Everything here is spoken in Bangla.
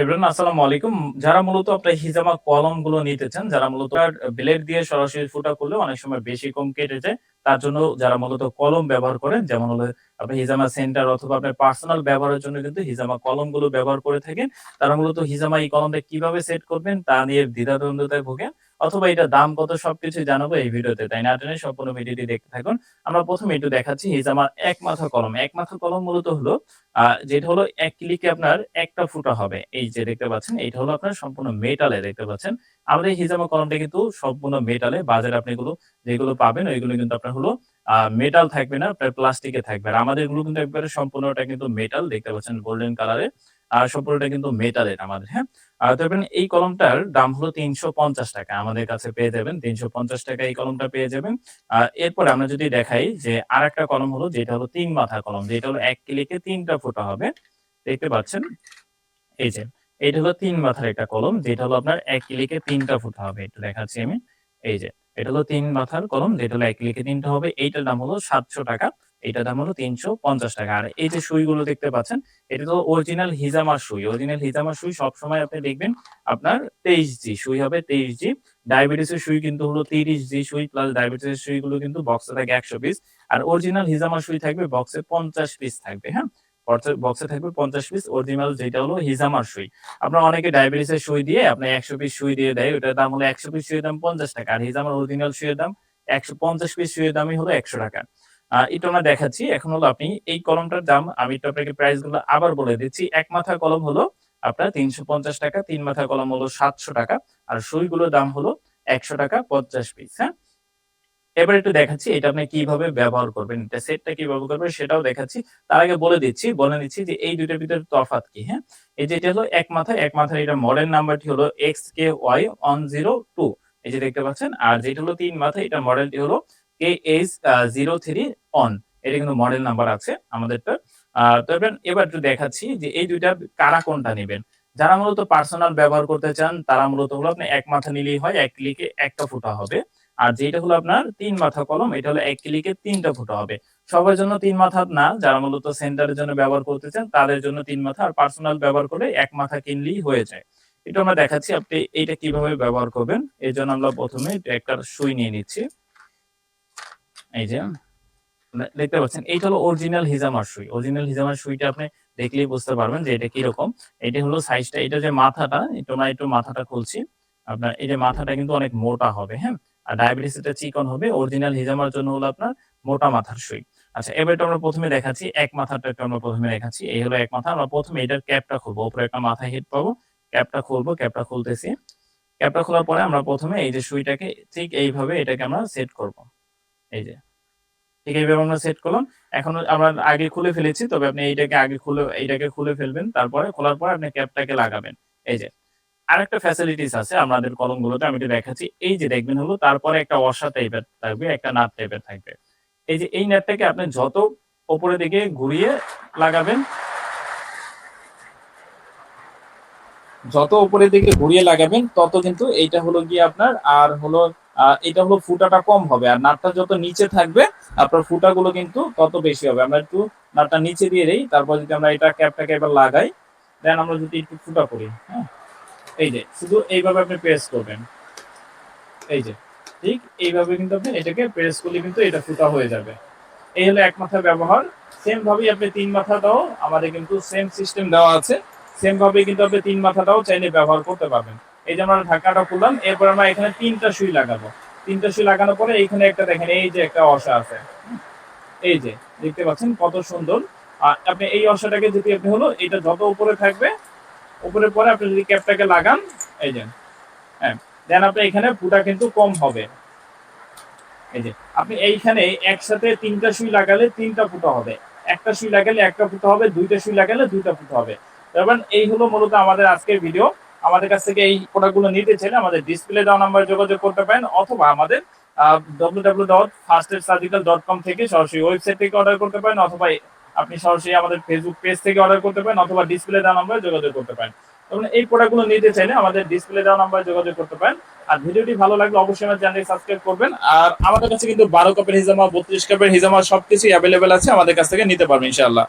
এভরিওয়ান আসসালামু আলাইকুম। যারা মূলত আপনার হিজামা কলমগুলো নিতে চান, যারা মূলত ব্লেড দিয়ে সরাসরি ফুটা করলে অনেক সময় বেশি কম কেটে যায়, তার জন্য যারা মূলত কলম ব্যবহার করেন, যেমন হলো আপনার হিজামা সেন্টার অথবা আপনার পার্সোনাল ব্যবহারের জন্য কিন্তু হিজামা কলমগুলো ব্যবহার করে থাকেন। তারা মূলত হিজামা এই কলমটা কীভাবে সেট করবেন, তা নিয়ে দ্বিধাদ্বন্দ্বতায় ভোগেন। অথবা এটা দাম কত সবকিছু জানাব এই ভিডিওতে, তাই না টেনে সম্পূর্ণ ভিডিওটি দেখতে থাকুন। আমরা প্রথমে একটু দেখাচ্ছি হিজামার এক মাথা কলম। এক মাথা কলম মূলত হলো যেটা হলো এক ক্লিকে আপনার একটা ফুটা হবে। এই যে দেখতে পাচ্ছেন এইটা হলো আপনার সম্পূর্ণ মেটালে দেখতে পাচ্ছেন। আমাদের এই হিজামা কলমটা কিন্তু সম্পূর্ণ মেটালে, বাজারে আপনি এগুলো, যেগুলো পাবেন, ওইগুলো কিন্তু আপনার হলো মেটাল থাকবে না প্লাস্টিকে থাকবে। আর আমাদেরগুলো কিন্তু একবারে সম্পূর্ণটা কিন্তু মেটাল, দেখতে পাচ্ছেন, গোল্ডেন কালারের আর সম্পূর্ণটা কিন্তু মেটালের আমাদের হ্যাঁ? আর তবে এই কলমটার দাম হলো তিনশো পঞ্চাশ টাকা। আমাদের কাছে পেয়ে যাবেন তিনশো পঞ্চাশ টাকা এই কলমটা পেয়ে যাবেন। আর এরপরে আমরা যদি দেখাই যে আর একটা কলম হলো, যেটা হলো তিন মাথা কলম, যেটা হলো এক ক্লিকে তিনটা ফোঁটা হবে। দেখতে পাচ্ছেন? এই যে, এটা হলো তিন মাথার একটা কলম, যেটা হলো আপনার এক ক্লিকে তিনটা ফুটা হবে। এটা দেখাচ্ছি আমি। এই যে, এটা হলো তিন মাথার কলম, যেটা হলো এক ক্লিকে তিনটা হবে। এইটার দাম হলো সাতশো টাকা। এইটার দাম হলো তিনশো পঞ্চাশ টাকা। আর এই যে সুইগুলো দেখতে পাচ্ছেন, এটা তো অরিজিনাল হিজামার সুই। অরিজিনাল হিজামার সুই সবসময় আপনি দেখবেন আপনার তেইশ জি সুই হবে তেইশ জি। ডায়াবেটিসের সুই কিন্তু হলো তিরিশ জি সুই প্লাস ডায়াবেটিসের সুইগুলো কিন্তু বক্সে থাকে একশো পিস আর অরিজিনাল হিজামার সুই থাকবে বক্সে পঞ্চাশ পিস থাকবে হ্যাঁ? বক্সে থাকবে পঞ্চাশ পিস অরিজিনাল যেটা হলো হিজামার সুই। আপনার অনেকে ডায়াবেটিসের সুই দিয়ে আপনি একশো পিস সুই দিয়ে দেয়, ওটার দাম হলো একশো পিস সুইয়ের দাম পঞ্চাশ টাকা। আর হিজামার অরিজিনাল সুইয়ের দাম একশো পঞ্চাশ পিস সুইয়ের দামই হলো একশো টাকা। এটা আমরা দেখাচ্ছি। এখন হলো আপনি এই কলমটার দাম, আমি একটু আপনাকে প্রাইসগুলো আবার বলে দিচ্ছি। এক মাথা কলম হলো আপনার তিনশো পঞ্চাশ টাকা, তিন মাথা কলম হলো সাতশো টাকা, আর সুইগুলোর দাম হলো একশো টাকা পঞ্চাশ পিস হ্যাঁ? এবার একটু দেখাচ্ছি, এটা আপনি কীভাবে ব্যবহার করবেন, এটা সেটটা কীভাবে করবেন সেটাও দেখাচ্ছি। তার আগে বলে দিচ্ছি বলে দিচ্ছি যে এই দুইটার ভিতরে তফাৎ কি হ্যাঁ? এই যে এটা হলো এক মাথায় এক মাথায় এটা মডেল নাম্বারটি হলো X K Y one zero two এই যে দেখতে পাচ্ছেন? আর যেটা হলো তিন মাথায় এটা মডেলটি হলো K H zero three on এটা কিন্তু মডেল নাম্বার আছে আমাদেরটা। তো এবার একটু দেখাচ্ছি যে এই দুইটা কারা কোনটা নেবেন। যারা মূলত পার্সোনাল ব্যবহার করতে চান, তারা মূলত হলো আপনি এক মাথা নিলেই হয়, এক ক্লিকে একটা ফুটা হবে। আর যেটা হলো আপনার তিন মাথা কলম, এটা হলো এক ক্লিকে তিনটা ফুটা হবে। সবার জন্য তিন মাথা না, যারা মূলত সেন্টারের জন্য ব্যবহার করতে চান, তাদের জন্য তিন মাথা। আর পার্সোনাল ব্যবহার করে এক মাথা কিনলেই হয়ে যায়। এটা আমরা দেখাচ্ছি আপনি এইটা কীভাবে ব্যবহার করবেন। এই জন্য আমরা প্রথমে একটা সুই নিয়ে নিচ্ছি। এই যে দেখতে পাচ্ছেন এইটা হলো অরিজিনাল হিজামার সুই। অরিজিনাল হিজামার সুইটা আপনি দেখলেই বুঝতে পারবেন যে এটা কীরকম। এটা হলো সাইজটা এটা যে মাথাটা এটা একটু মাথাটা খুলছি আপনার এই যে মাথাটা কিন্তু অনেক মোটা হবে হ্যাঁ? আর ডায়াবেটিস এটা চিকন হবে অরিজিনাল হিজামার জন্য হলো আপনার মোটা মাথার সুই। আচ্ছা এবার আমরা প্রথমে দেখাচ্ছি এক মাথাটা আমরা প্রথমে দেখাচ্ছি এই হলো এক মাথা আমরা প্রথমে এটার ক্যাপটা খুলবো উপরে একটা মাথায় হেড পাবো ক্যাপটা খুলবো ক্যাপটা খুলতেছি। ক্যাপটা খোলার পরে আমরা প্রথমে এই যে সুইটাকে ঠিক এইভাবে এটাকে আমরা সেট করব। এই যে এইভাবে আমরা সেট করলাম। এখন আমরা আগে খুলে ফেলেছি, তবে আপনি এইটাকে আগে খুলে, এইটাকে খুলে ফেলবেন, তারপরে খোলার পরে আপনি ক্যাপটাকে লাগাবেন। এই যে, আরেকটা ফ্যাসিলিটিস আছে আমাদের কলমগুলোতে, আমি এটা দেখাচ্ছি। এই যে দেখবেন হলো, তারপরে একটা অসা টাইপের থাকবে, একটা নাট টাইপের থাকবে। এই যে, এই নাটটাকে আপনি যত উপরের দিকে ঘুরিয়ে লাগাবেন, যত উপরের দিকে ঘুরিয়ে লাগাবেন, তত কিন্তু এইটা হলো গিয়ে আপনার, আর হলো এটা হলো ফুটাটা কম হবে। আর নাটটা যত নিচে থাকবে, আপনার ফুটাগুলো কিন্তু তত বেশি হবে। আমরা একটু নাটটা নিচে দিয়ে দিই, তারপর যদি আমরা এটা ক্যাপটাকে এবার লাগাই দেন আমরা যদি একটু ফুটা করি হ্যাঁ? এই যে, শুধু এইভাবে আপনি প্রেস করবেন। এই যে, ঠিক এইভাবে কিন্তু আপনি এটাকে প্রেস করলে কিন্তু এটা ফুটা হয়ে যাবে। এই হলো এক মাথা ব্যবহার। সেম ভাবেই আপনি তিন মাথাটাও, আমাদের কিন্তু সেম সিস্টেম দেওয়া আছে। সেম ভাবে কিন্তু আপনি তিন মাথাটাও চাইলে ব্যবহার করতে পারবেন। এই যে আমরা ঢাকাটা খুললাম, এরপর আমরা এখানে তিনটা সুই লাগাবো। তিনটা সুই লাগানোর পরে এইখানে একটা দেখেন, এই যে একটা অসা আছে। এই যে, দেখতে পাচ্ছেন কত সুন্দর। আর আপনি এই অসাটাকে যদি আপনি হলো, এটা যত উপরে থাকবে উপরে পরে আপনি যদি ক্যাপটাকে লাগান, এই যে হ্যাঁ দেন আপনি এখানে ফুটা কিন্তু কম হবে। এই যে, আপনি এইখানে একসাথে তিনটা সুই লাগালে তিনটা ফুটা হবে। একটা সুই লাগালে একটা ফুটা হবে, দুইটা সুই লাগালে দুইটা ফুটা হবে। এবার এই হলো মূলত আমাদের আজকের ভিডিও। আমাদের কাছ থেকে এই প্রোডাক্টগুলো নিতে চাইলে আমাদের ডিসপ্লে দেওয়া নাম্বার যোগাযোগ করতে পারেন, অথবা আমাদের W W dot dot com থেকে সরাসরি ওয়েবসাইট থেকে অর্ডার করতে পারেন, অথবা আপনি সরাসরি আমাদের ফেসবুক পেজ থেকে অর্ডার করতে পারেন, অথবা ডিসপ্লে দেওয়া নাম্বারে যোগাযোগ করতে পারেন। তখন এই প্রোডাক্টগুলো নিতে চাইলে আমাদের ডিসপ্লে দেওয়া নাম্বারে যোগাযোগ করতে পারেন। আর ভিডিওটি ভালো লাগলে অবশ্যই আমার চ্যানেলটি সাবস্ক্রাইব করবেন। আর আমাদের কাছে কিন্তু বারো কাপের হিজামা, বত্রিশ কাপের হিজামা সবকিছু অ্যাভেলেবেল আছে, আমাদের কাছ থেকে নিতে পারবেন, ইনশাআল্লাহ।